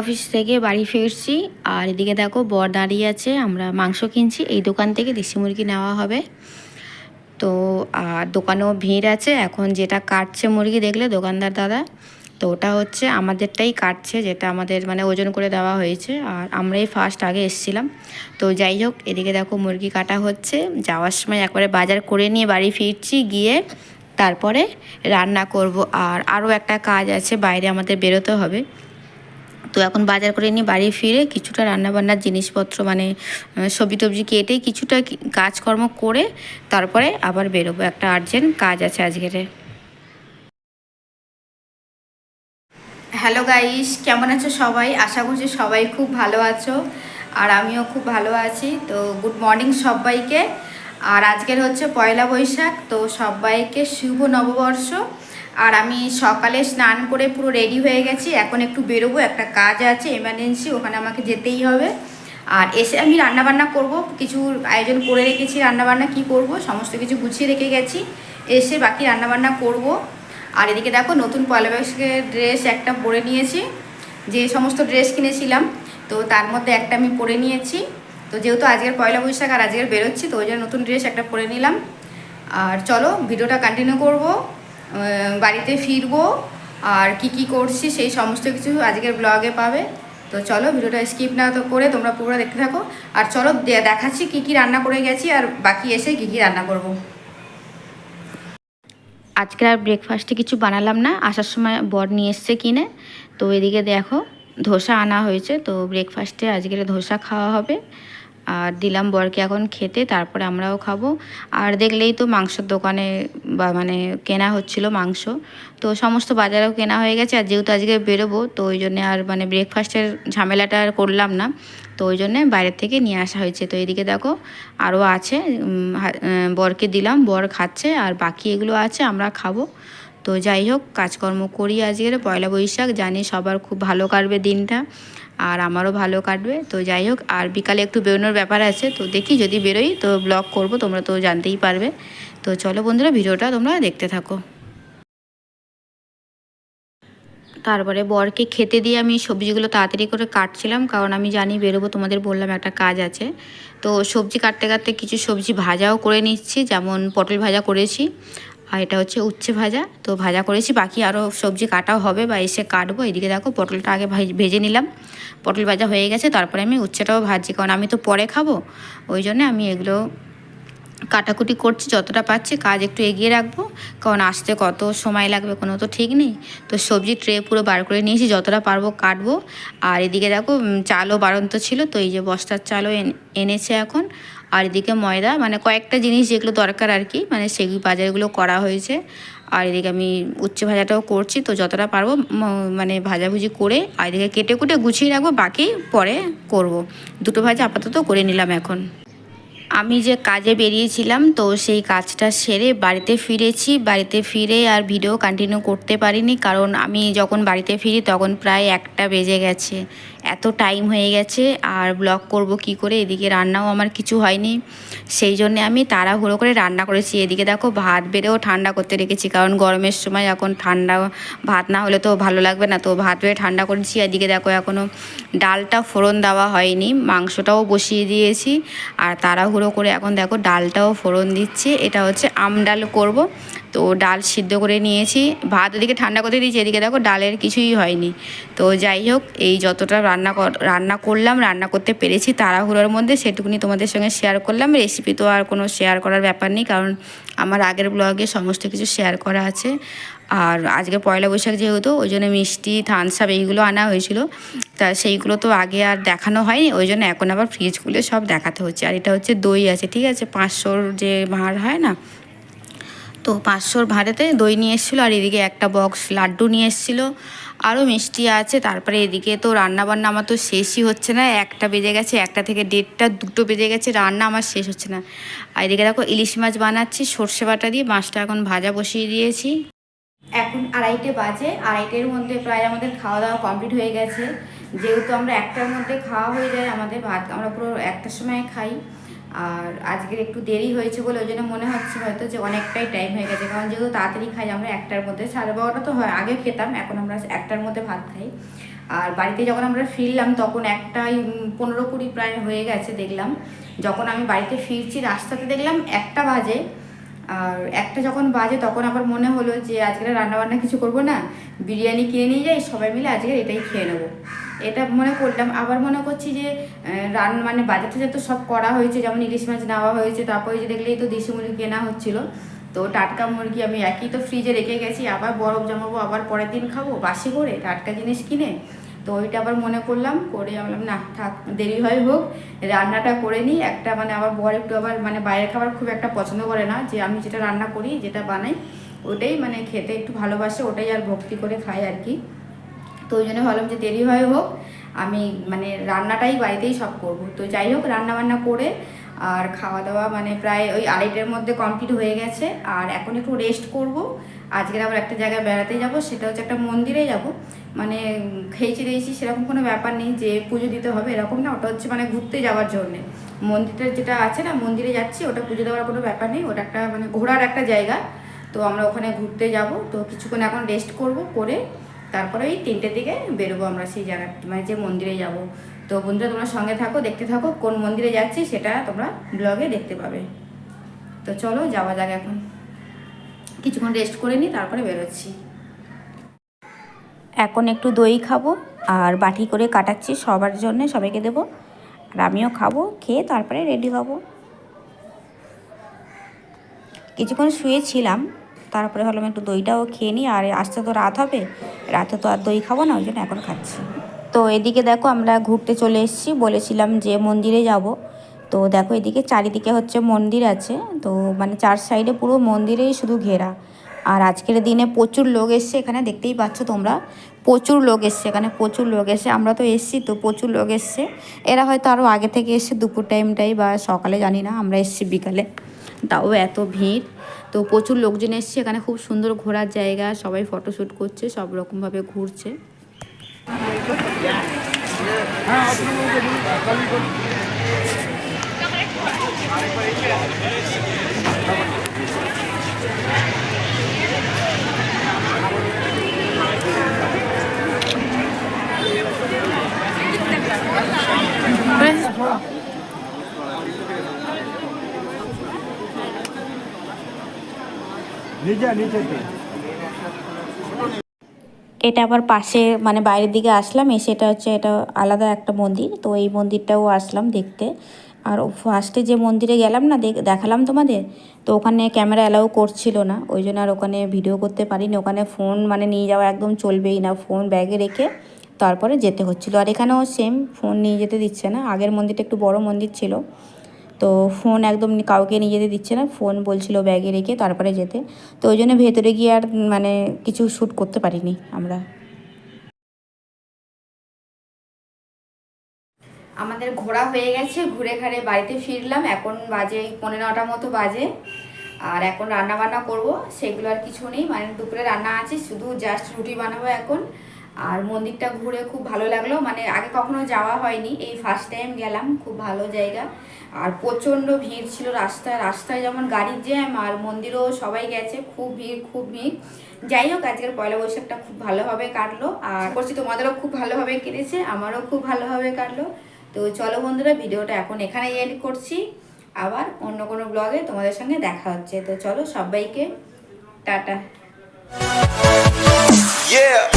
Office থেকে বাড়ি ফিরছি, আর এদিকে দেখো বর দাঁড়িয়ে আছে, আমরা মাংস কিনছি, এই দোকান থেকে দেশি মুরগি নেওয়া হবে। তো, আর দোকানেও ভিড় আছে, এখন যেটা কাটছে মুরগি দেখলে দোকানদার দাদা। তো ওটা হচ্ছে আমাদেরটাই কাটছে, যেটা আমাদের মানে ওজন করে দেওয়া হয়েছে। আর আমরাই ফার্স্ট আগে এসেছিলাম। তো যাই হোক, এদিকে দেখো মুরগি কাটা হচ্ছে। যাওয়ার সময় একবারে বাজার করে নিয়ে বাড়ি ফিরছি, গিয়ে তারপরে রান্না করব। আর আরও একটা কাজ আছে, বাইরে আমাদের বেরোতে হবে। তো এখন বাজার করে নিয়ে বাড়ি ফিরে কিছুটা রান্নাবান্নার জিনিসপত্র মানে সবজি টবজি কেটে কিছুটা কাজকর্ম করে তারপরে আবার বেরোবো। একটা আর্জেন্ট কাজ আছে আজকের। হ্যালো গাইস, কেমন আছো সবাই? আশা করছি সবাই খুব ভালো আছো আর আমিও খুব ভালো আছি। তো গুড মর্নিং সবাইকে। আর আজকের হচ্ছে পয়লা বৈশাখ, তো সবাইকে শুভ নববর্ষ। আর আমি সকালে স্নান করে পুরো রেডি হয়ে গেছি। এখন একটু বেরোবো, একটা কাজ আছে এমার্জেন্সি ওখানে আমাকে যেতেই হবে। আর এসে আমি রান্নাবান্না করব, কিছু আয়োজন করে রেখেছি, রান্নাবান্না কি করব, সমস্ত কিছু গুছিয়ে রেখে গেছি। এসে বাকি রান্নাবান্না করব। আর এদিকে দেখো, নতুন পয়লা বৈশাখের ড্রেস একটা পরে নিয়েছি। যে সমস্ত ড্রেস কিনেছিলাম, তো তার মধ্যে একটা আমি পরে নিয়েছি। তো যেহেতু আজকের পয়লা বৈশাখ আর আজকের বেরোচ্ছি, তো ওই জন্য নতুন ড্রেস একটা পরে নিলাম। আর চলো, ভিডিওটা কন্টিনিউ করব বাড়িতে ফিরবো, আর কি কি করছি, সেই সমস্ত কিছু আজকের ব্লগে পাবে। তো চলো, ভিডিওটা স্কিপ না তো করে তোমরা পুরো দেখতে থাকো। আর চলো দেখাচ্ছি কি কি রান্না করে গেছি, আর বাকি এসে কি কি রান্না করব। আজকে আর ব্রেকফাস্টে কিছু বানালাম না। আসার সময় বর নিয়ে এসছে কিনে। তো এদিকে দেখো, ধোসা আনা হয়েছে। তো ব্রেকফাস্টে আজকের ধোসা খাওয়া হবে। আর দিলাম বরকে এখন খেতে, তারপরে আমরাও খাব। আর দেখলেই তো মাংসের দোকানে বা মানে কেনা হচ্ছিল মাংস। তো সমস্ত বাজারেও কেনা হয়ে গেছে। আর যেহেতু আজকে বেরোবো, তো ওই জন্যে আর মানে ব্রেকফাস্টের ঝামেলাটা আর করলাম না। তো ওই জন্যে বাইরের থেকে নিয়ে আসা হয়েছে। তো এদিকে দেখো আরও আছে বরকে দিলাম, বর খাচ্ছে আর বাকি এগুলো আছে, আমরা খাব। তো যাই হোক, কাজকর্ম করি আজকের, পয়লা বৈশাখ, জানি সবার খুব ভালো কাটবে দিনটা, আর আমারও ভালো কাটবে। তো যাই হোক, আর বিকালে একটু বেরোনোর ব্যাপার আছে, তো দেখি যদি বেরোই, তো ব্লগ করব, তোমরা তো জানতেই পারবে। তো চলো বন্ধুরা, ভিডিওটা তোমরা দেখতে থাকো। তারপরে বরকে খেতে দিয়ে আমি সবজিগুলো তাড়াতাড়ি করে কাটছিলাম, কারণ আমি জানি বেরোবো তোমাদের বললাম একটা কাজ আছে। তো সবজি কাটতে কাটতে কিছু সবজি ভাজাও করে নিচ্ছি, যেমন পটল ভাজা করেছি, আর এটা হচ্ছে উচ্ছে ভাজা। তো ভাজা করেছি, বাকি আরও সবজি কাটাও হবে বা এসে কাটবো। এদিকে দেখো পটলটা আগে ভাজ- নিলাম। পটল ভাজা হয়ে গেছে, তারপরে আমি উচ্ছেটাও ভাজছি, কারণ আমি তো পরে খাব, ওই জন্য আমি এগুলো কাটাকুটি করছি, যতটা পাচ্ছি কাজ একটু এগিয়ে রাখব। কারণ আসতে কত সময় লাগবে কোনো তো ঠিক নেই। তো সবজি ট্রে পুরো বার করে নিয়েছি, যতটা পারব কাটবো। আর এদিকে দেখো চালও বাড়ন্ত ছিল, তো এই যে বস্তার চালও এন- এনেছে এখন। আর এদিকে ময়দা মানে কয়েকটা জিনিস যেগুলো দরকার আর কি মানে সেগুলো বাজারগুলো করা হয়েছে। আর এদিকে আমি উচ্ছে ভাজাটাও করছি, তো যতটা পারব মানে ভাজাভুজি করে, আর এদিকে কেটে কুটে গুছিয়ে রাখব, বাকি পরে করব। দুটো ভাজা আপাতত করে নিলাম এখন। আমি যে কাজে বেরিয়েছিলাম, তো সেই কাজটা সেরে বাড়িতে ফিরেছি। বাড়িতে ফিরে আর ভিডিও কন্টিনিউ করতে পারিনি, কারণ আমি যখন বাড়িতে ফিরি তখন প্রায় একটা বেজে গেছে। এত টাইম হয়ে গেছে, আর ব্লগ করব কি করে? এদিকে রান্নাও আমার কিছু হয়নি। সেই জন্য আমি তাড়াহুড়ো করে রান্না করেছি। এদিকে দেখো ভাত বেড়েও ঠান্ডা করতে রেখেছি, কারণ গরমের সময় এখন ঠান্ডা, ভাত না হলে তো ভালো লাগবে না। তো ভাত বেড়ে ঠান্ডা করেছি এদিকে দেখো এখনও ডালটা ফোড়ন দেওয়া হয়নি। মাংসটাও বসিয়ে দিয়েছি, আর তাড়াহুড়ো করে এখন দেখো ডালটাও ফোড়ন দিচ্ছে। এটা হচ্ছে আম ডাল করব। তো ডাল সিদ্ধ করে নিয়েছি। ভাত ওদিকে ঠান্ডা করতে দিয়েছি, এদিকে দেখো ডালের কিছুই হয়নি। তো যাই হোক, এই যতটা রান্না রান্না করলাম, রান্না করতে পেরেছি তাড়াহুড়োর মধ্যে সেটুকুনি তোমাদের সঙ্গে শেয়ার করলাম। রেসিপি তো আর কোনো শেয়ার করার ব্যাপার নেই, কারণ আমার আগের ব্লগে সমস্ত কিছু শেয়ার করা আছে। আর আজকে পয়লা বৈশাখ যেহেতু, ওই জন্য মিষ্টি থানসাপ এইগুলো আনা হয়েছিল। তা সেইগুলো তো আগে আর দেখানো হয়নি, ওই জন্য এখন আবার ফ্রিজ খুলে সব দেখাতে হচ্ছে। আর এটা হচ্ছে দই আছে, ঠিক আছে? পাঁচশোর যে ভাঁড় হয় না তো পাঁচশোর ভাঁড়েতে দই নিয়ে এসেছিল, আর এদিকে একটা বক্স লাড্ডু নিয়ে এসেছিল। আরও মিষ্টি আছে, তারপরে এদিকে তো রান্না বান্না আমার তো শেষই হচ্ছে না, একটা বেজে গেছে, একটা থেকে দেড়টা, দুটো বেজে গেছে, রান্না আমার শেষ হচ্ছে না। আর এদিকে দেখো ইলিশ মাছ বানাচ্ছি, সর্ষে বাটা দিয়ে মাছটা এখন ভাজা বসিয়ে দিয়েছি। এখন আড়াইটে বাজে, আড়াইটের মধ্যে প্রায় আমাদের খাওয়া দাওয়া কমপ্লিট হয়ে গেছে। যেহেতু আমরা একটার মধ্যে খাওয়া হয়ে যায়, আমাদের ভাত আমরা পুরো একটার সময় খাই। আর আজকের একটু দেরি হয়েছে বলে ওই জন্য মনে হচ্ছে হয়তো যে অনেকটাই টাইম হয়ে গেছে। কারণ যেহেতু তাড়াতাড়ি খাই, আমরা একটার মধ্যে সাড়ে বারোটা তো হয় আগে খেতাম, এখন আমরা একটার মধ্যে ভাত খাই। আর বাড়িতে যখন আমরা ফিরলাম, তখন একটাই পনেরো কুড়ি প্রায় হয়ে গেছে দেখলাম। যখন আমি বাড়িতে ফিরছি, রাস্তাতে দেখলাম একটা বাজে। আর একটা যখন বাজে, তখন আবার মনে হলো যে আজকে রান্না বান্না কিছু করব না। বিরিয়ানি কিনে নিয়ে যাই, সবাই মিলে আজকে এটাই খেয়ে নেব। এটা মনে করলাম। আবার মনে করছি যে রান মানে বাজার টাজার তো সব করা হয়েছে, যেমন ইলিশ মাছ নেওয়া হয়েছে, তারপরে যে দেখলেই তো দেশি মুরগি কেনা হচ্ছিল। তো টাটকা মুরগি আমি একই তো ফ্রিজে রেখে গেছি, আবার বরফ জমাবো, আবার পরের দিন খাব, বাসি করে টাটকা জিনিস কিনে। তো ওইটা আবার মনে করলাম, করে আমি বললাম, না, থাক, দেরি হয় হোক, রান্নাটা করে নিই। একটা মানে আবার বর একটু আবার মানে বাইরের খাবার খুব একটা পছন্দ করে না, যে আমি যেটা রান্না করি, যেটা বানাই, ওটাই মানে খেতে একটু ভালোবাসে, ওটাই আর ভক্তি করে খাই আর কি। তো ওই জন্য ভাবলাম যে দেরি হয় হোক, আমি মানে রান্নাটাই বাড়িতেই সব করব। তো যাই হোক রান্না বান্না করে আর খাওয়া দাওয়া মানে প্রায় ওই আড়াইটের মধ্যে কমপ্লিট হয়ে গেছে। আর এখন একটু রেস্ট করব। আজকের আবার একটা জায়গায় বেড়াতে যাব, সেটা হচ্ছে একটা মন্দিরে যাব। মানে খেয়েছি দিয়েছি সেরকম কোনো ব্যাপার নেই, যে পুজো দিতে হবে এরকম না, ওটা হচ্ছে মানে ঘুরতে যাওয়ার জন্যে। মন্দিরটা যেটা আছে না, মন্দিরে যাচ্ছি, ওটা পুজো দেওয়ার কোনো ব্যাপার নেই, ওটা একটা মানে ঘোরার একটা জায়গা। তো আমরা ওখানে ঘুরতে যাব। তো কিছুক্ষণ এখন রেস্ট করব, করে তারপরে ওই তিনটের দিকে বেরোবো আমরা সেই জায়গা মানে যে মন্দিরে যাব। তো বন্ধুরা, তোমরা সঙ্গে থাকো, দেখতে থাকো, কোন মন্দিরে যাচ্ছি সেটা তোমরা ব্লগে দেখতে পাবে। তো চলো, যাওয়া যাক এখন। কিছুক্ষণ রেস্ট করে নিই, তারপরে বেরোচ্ছি। এখন একটু দই খাব, আর বাটি করে কাটাচ্ছি সবার জন্য, সবাইকে দেবো। আর আমিও খাব, খেয়ে তারপরে রেডি হব। কিছুক্ষণ শুয়েছিলাম তারপরে হলাম একটু দইটাও খেয়ে নিই, আর আসতে তো রাত হবে, রাতে তো আর দই খাব না, ওই জন্য এখন খাচ্ছি। তো এদিকে দেখো আমরা ঘুরতে চলে এসেছি, বলেছিলাম যে মন্দিরে যাব। তো দেখো এদিকে চারিদিকে হচ্ছে মন্দির আছে, তো মানে চার সাইডে পুরো মন্দিরেই শুধু ঘেরা। আর আজকের দিনে প্রচুর লোক এসছে এখানে, দেখতেই পাচ্ছ তোমরা, প্রচুর লোক এসছে এখানে, প্রচুর লোক এসছে আমরা তো এসছি, তো প্রচুর লোক এসছে। এরা হয়তো আরও আগে থেকে এসছে দুপুর টাইমটাই বা সকালে, জানি না, আমরা এসছি বিকালে। তাও এত ভিড়। তো প্রচুর লোকজন এসছে, এখানে খুব সুন্দর ঘোরার জায়গা, সবাই ফটোশ্যুট করছে, সব রকমভাবে ঘুরছে। নিচে এটা আবার পাশে মানে বাইরের দিকে আসলাম, এসে এটা হচ্ছে, এটা আলাদা একটা মন্দির, তো এই মন্দিরটাও আসলাম দেখতে। আর ফার্স্টে যে মন্দিরে গেলাম না, দেখ- দেখালাম তোমাদের? তো ওখানে ক্যামেরা অ্যালাউ করছিল না, ওই জন্য আর ওখানে ভিডিও করতে পারিনি। ওখানে ফোন মানে নিয়ে যাওয়া একদম চলবেই না ফোন ব্যাগে রেখে তারপরে যেতে হচ্ছিল। আর এখানেও সেম ফোন নিয়ে যেতে দিচ্ছে না। আগের মন্দিরটা একটু বড় মন্দির ছিল। তো ফোন একদম কাউকে নিয়ে যেতে দিচ্ছে না। ফোন বলছিল ব্যাগে রেখে তারপরে যেতে। তো ওই জন্য ভেতরে গিয়ে আর মানে কিছু শ্যুট করতে পারিনি আমরা। আমাদের ঘোরা হয়ে গেছে, ঘুরে ঘাড়ে বাড়িতে ফিরলাম। এখন বাজে পনেরো নটার মতো বাজে। আর এখন রান্না বান্না করব, সেগুলো আর কিছু নেই। মানে দুপুরে রান্না আছে, শুধু জাস্ট রুটি বানাবো এখন। আর মন্দিরটা ঘুরে খুব ভালো লাগল। মানে আগে কখনো যাওয়া হয়নি, এই ফার্স্ট টাইম গেলাম, খুব ভালো জায়গা। আর প্রচণ্ড ভিড় ছিল রাস্তায় রাস্তায় যেমন গাড়ির জ্যাম আর মন্দিরও সবাই গেছে, খুব ভিড় খুব ভিড়। যাই হোক, আজকের পয়লা বৈশাখটা খুব ভালোভাবে কাটলো আর করছি তোমাদেরও খুব ভালোভাবে কেটেছে, আমারও খুব ভালোভাবে কাটলো। তো চলো বন্ধুরা, ভিডিওটা এখন এখানে এন্ড করছি। আবার অন্য কোনো ব্লগে তোমাদের সঙ্গে দেখা হচ্ছে। তো চলো সবাইকে, টাটা। Yeah.